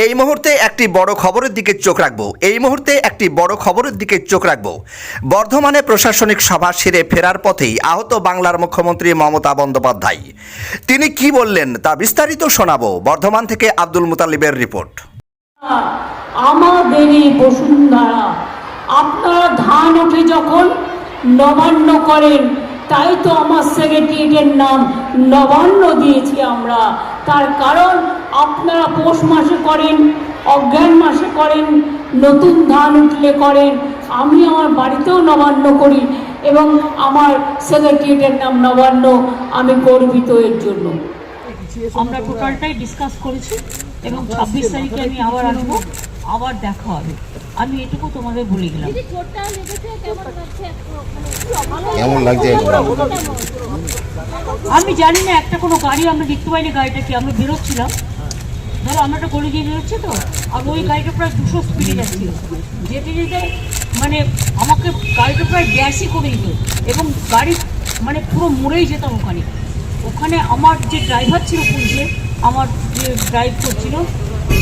এই মুহূর্তে একটি বড় খবরের দিকে চোখ রাখব। এই মুহূর্তে একটি বড় খবরের দিকে চোখ রাখব। বর্ধমানে প্রশাসনিক সভা সেরে ফেরার পথেই আহত বাংলার মুখ্যমন্ত্রী মমতা বন্দ্যোপাধ্যায়। তিনি কি বললেন তা বিস্তারিত শোনাবো। বর্ধমান থেকে আব্দুল মুতালিবের রিপোর্ট। আমাদেরই বসুন্ধরা, আপনারা ধান ওঠে যখন নবান্ন করেন তাই তো আমার সেক্রেটারিয়েটের নাম নবান্ন দিয়েছি আমরা। তার কারণ আপনারা পৌষ মাসে করেন, অজ্ঞান মাসে করেন, নতুন ধান উঠলে করেন। আমি আমার বাড়িতেও নবান্ন করি এবং আমার সেক্রেটারিয়েটের নাম নবান্ন। আমি গর্বিত এর জন্য। আমরা টোটালটাই ডিসকাস করেছি এবং ছাব্বিশ তারিখে আমি আবার আসব, আবার দেখা হবে। আমি এটুকু তোমাদের বলে গেলাম মানে কেমন লাগছে? আমি জানি না একটা কোনো গাড়ি আমরা দেখতে পাইনি গাড়িটা কি? আমরা বেরোচ্ছিলাম। ধরো আমরা একটা গলি দিয়ে বেরোচ্ছি তো আর ওই গাড়িটা প্রায় দুশো স্পিডে যাচ্ছিল। যেতে যেতে মানে আমাকে গাড়িটা প্রায় গ্যাসই করে দিত এবং গাড়ি মানে পুরো মরেই যেতাম ওখানে। ওখানে আমার যে ড্রাইভার ছিল পুলিশে আমার যে ড্রাইভ করছিল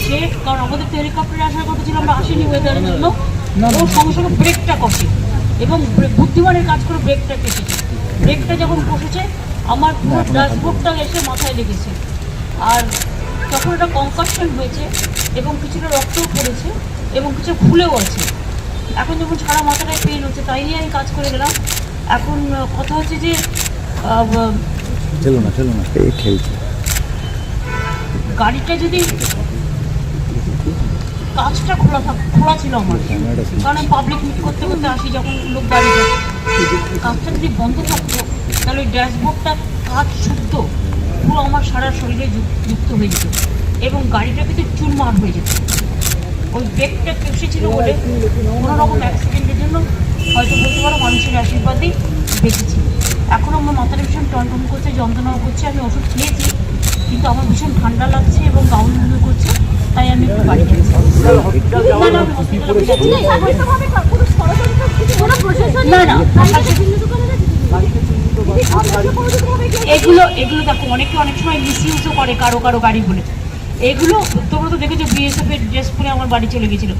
সে কারণ আমাদের তো হেলিকপ্টারে আসার কথা ছিল আমরা আসিনি ওয়েদারের জন্য। ও সঙ্গে সঙ্গে ব্রেকটা কষে। এবং বুদ্ধিমানের কাজ করে ব্রেকটা কেটেছে। ব্রেকটা যখন বসেছে আমার পুরো ড্যাশবোর্ডটা এসে মাথায় লেগেছে। আর তখন একটা কনকাশন হয়েছে এবং কিছুটা রক্তও পড়েছে এবং কিছু ফুলেও আছে এখন যখন সারা মাথাটায় পেন হচ্ছে তাই নিয়ে আমি কাজ করে গেলাম। এখন কথা হচ্ছে যে আহ, চলো না চলো না। গাড়িটা যদি কাজটা খোলা থাক, খোলা ছিল আমার। কারণ পাবলিক মিট করতে করতে আসি যখন লোক থাকে। কাজটা যদি বন্ধ থাকতো, তাহলে ওই ড্যাশবোর্ডটা কাজ শুদ্ধ, পুরো আমার সারা শরীরে যুক্ত হয়ে যেত। এবং গাড়িটা কিন্তু চুরমার হয়ে যেত। ওই ব্রেকটা ছিল বলে কোনো রকম অ্যাক্সিডেন্টের জন্য হয়তো বলতে পারো মানুষের আশীর্বাদেই বেঁচেছি এখন আমার মাথাটা ভীষণ টনটন করছে, যন্ত্রণাও করছে, আমি ওষুধ খেয়েছি। কিন্তু আমার ভীষণ ঠান্ডা লাগছে এবং গাউন মনে করছে তাই আমি একটু বাড়ি না, না, এগুলো এগুলো দেখো অনেকে অনেক সময় মিসইউজও করে কারও কারও গাড়ি বলে এগুলো তোমরা তো দেখেছ বিএসএফ এর ড্রেস পরে আমার বাড়ি চলে গেছিল।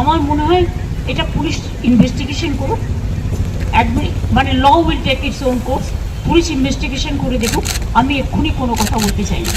আমার মনে হয় এটা পুলিশ ইনভেস্টিগেশন করুক। অ্যাডমি মানে law will take its own course police investigation করে দেখুক আমি এক্ষুনি কোনো কথা বলতে চাই না।